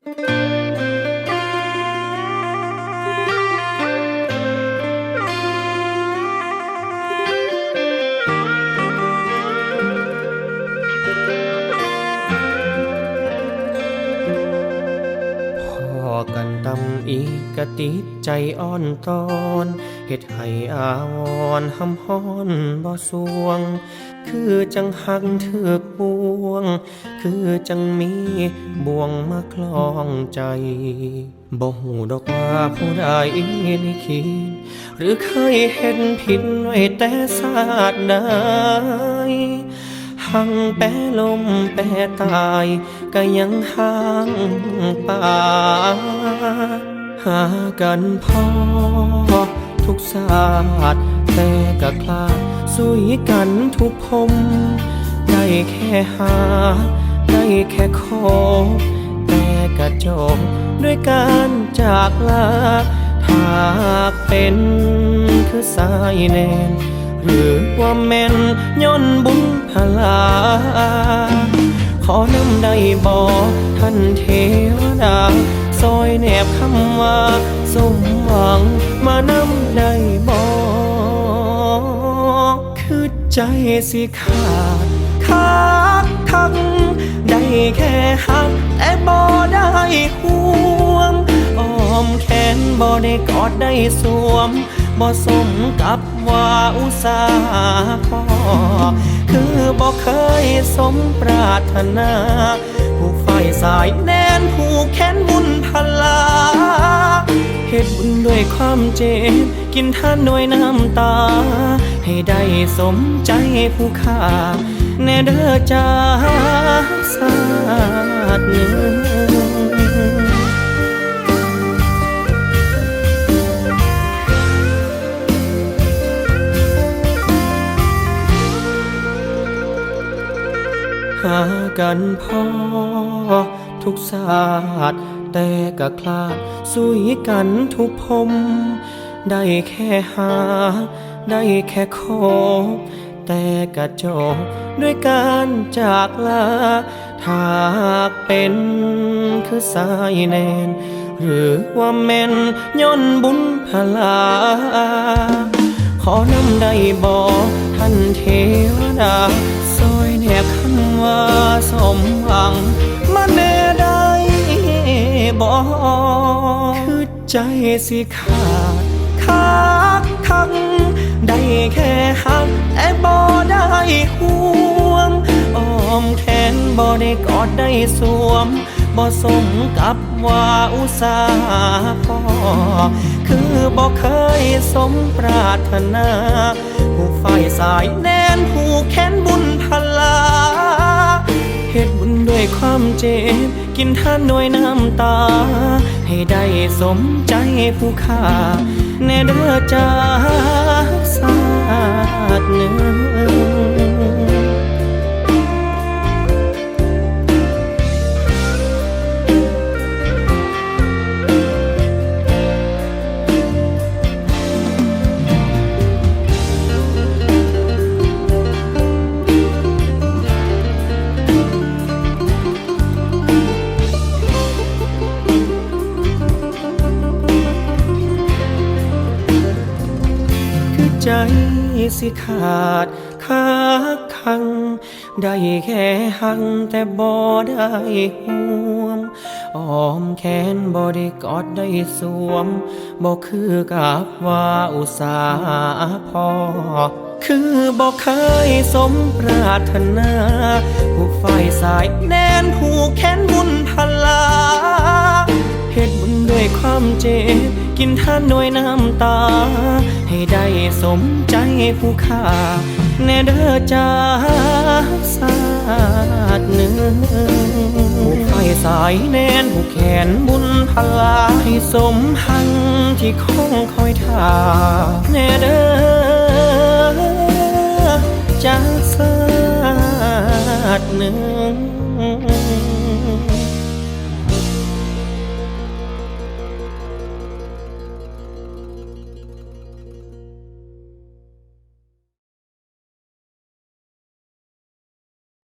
พอกันตำอีกกะติดใจอ่อนตอนเฮ็ดให้อาวรหำฮ้อนบ่สวง คือจังหักเถือกบวง คือจังมีบ่วงมาคล้องใจบ่หูดอกว่าผู้ใดลิขิตหรือเคยเห็นผิดไว้แต่ศาสตร์ใดหังแปรลมแปรตาย ก็ยังห่างป่า หากันพอทุกศาสตร์ แต่ก็คลาสุยกันทุกพม ได้แค่หา ได้แค่ขอ แต่ก็จบด้วยการจากลาถ้าเป็นคือสายแนน หรือว่าแม่นย้อนบุญพลา ขอนำได้บอกท่านเทวดาซอยแนบคำว่าสมหวังมานำได้บอกคือ ใจสิขาดขาดทักได้แค่หักแต่บ่ได้ห่วงอ้อมแขนบ่ได้กอดได้สวมบ่สมกับว่าอุตสาห์พอคือบ่เคยสมปรารถนา ผูกฝ่ายสายแนนผูกแขนบุญพลาเหตุบุญด้วยความเจ็บ กินท่านด้วยน้ำตา ให้ได้สมใจผู้ค่าแนเด้อจ้าสา หากันพอทุกศาสตร์แต่ก็คลาดสุยกันทุกพม ได้แค่หา ได้แค่ขอแต่ก็จบด้วยการจากลาถ้าเป็นคือสายแนน หรือว่าแม่นย้อนบุญพลา ขอนำได้บอกท่านเทวดา ว่าสมหวังมาแน่ได้บอคือใจสิขาดขาดทักได้แค่หักแต่บ่ได้ห่วงอ้อมแขนบ่ได้กอดได้สวมบ่สมกับว่าอุตสาพอคือบ่เคยสมปรารถนา ผู้ฝ่ายสายแนนผู้แขนบุญพล ด้วยความเจ็บ กินท่านด้วยน้ำตา ให้ได้สมใจผู้ค่าแน่เด้อจ้าสา ใจสิขาดขาคัง ได้แค่หังแต่บ่ได้ห่วงอ้อมแขนบ่ได้กอดได้สวมบ่คือกับว่าอุตสาพอ คือบ่เคยสมปรารถนา ผู้ฝ่ายสายแนนผู้แขนบุญ ความเจ็บกินท่านด้วยน้ำตา ให้ได้สมใจผู้ค่าแน่เด้อจ้าสาดหนึ่งผู้ไฟสายแน่นผู้แขนบุญพลาให้สมหังที่คงคอยท่าแน่เด้อจ้าสาดหนึ่ง